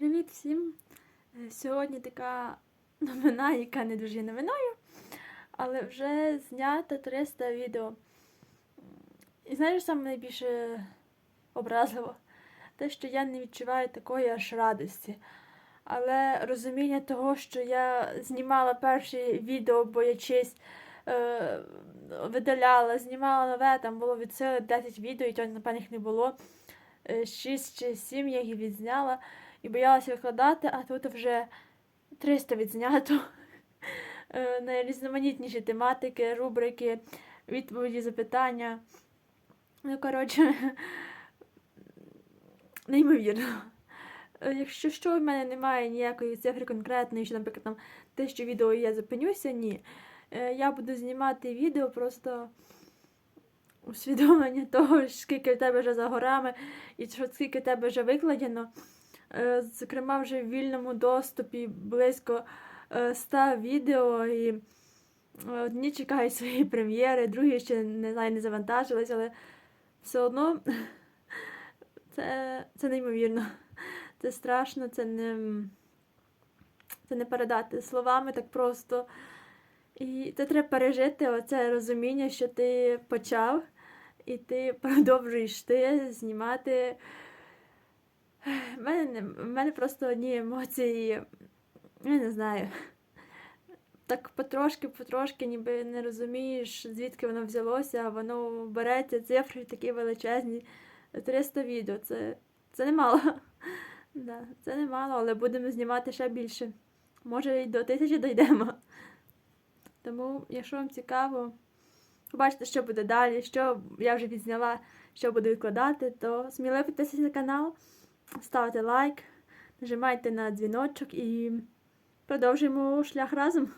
Привіт всім! Е, Сьогодні така новина, яка не дуже новиною, але вже знято 300 відео. І знаєш, саме найбільше образливо? Те, що я не відчуваю такої аж радості. Але розуміння того, що я знімала перше відео, боячись, е, видаляла, знімала нове, там було від сили 10 відео, і то, напевно, їх не було. 6 чи 7 я їх відзняла і боялася викладати, а тут вже 300 відзнято Е, на різноманітніші тематики, рубрики, відповіді, запитання. Ну, коротше, неймовірно. Е, Якщо що, в мене немає ніякої цифри конкретної, що, наприклад, там тисячу відео я зупинюся, ні. Е, Я буду знімати відео просто усвідомлення того, скільки в тебе вже за горами, і що скільки в тебе вже викладено. Е, Зокрема, вже в вільному доступі близько е, 100 відео, і е, одні чекають своєї прем'єри, другі ще не знаю, не завантажились, але все одно це, це неймовірно. Це страшно, це не, це не передати словами так просто. І це треба пережити оце розуміння, що ти почав, і ти продовжуєш ти знімати. В мене, в мене просто одні емоції, я не знаю. Так потрошки, потрошки, ніби не розумієш, звідки воно взялося, воно береться, цифри такі величезні. 300 відео, це, це немало. Да, це немало, але будемо знімати ще більше. Може, і до тисячі дійдемо. Тому, якщо вам цікаво, побачите, що буде далі, що я вже відзняла, що буду викладати, то сміливо на канал, ставте лайк, нажимайте на дзвіночок і продовжуємо шлях разом.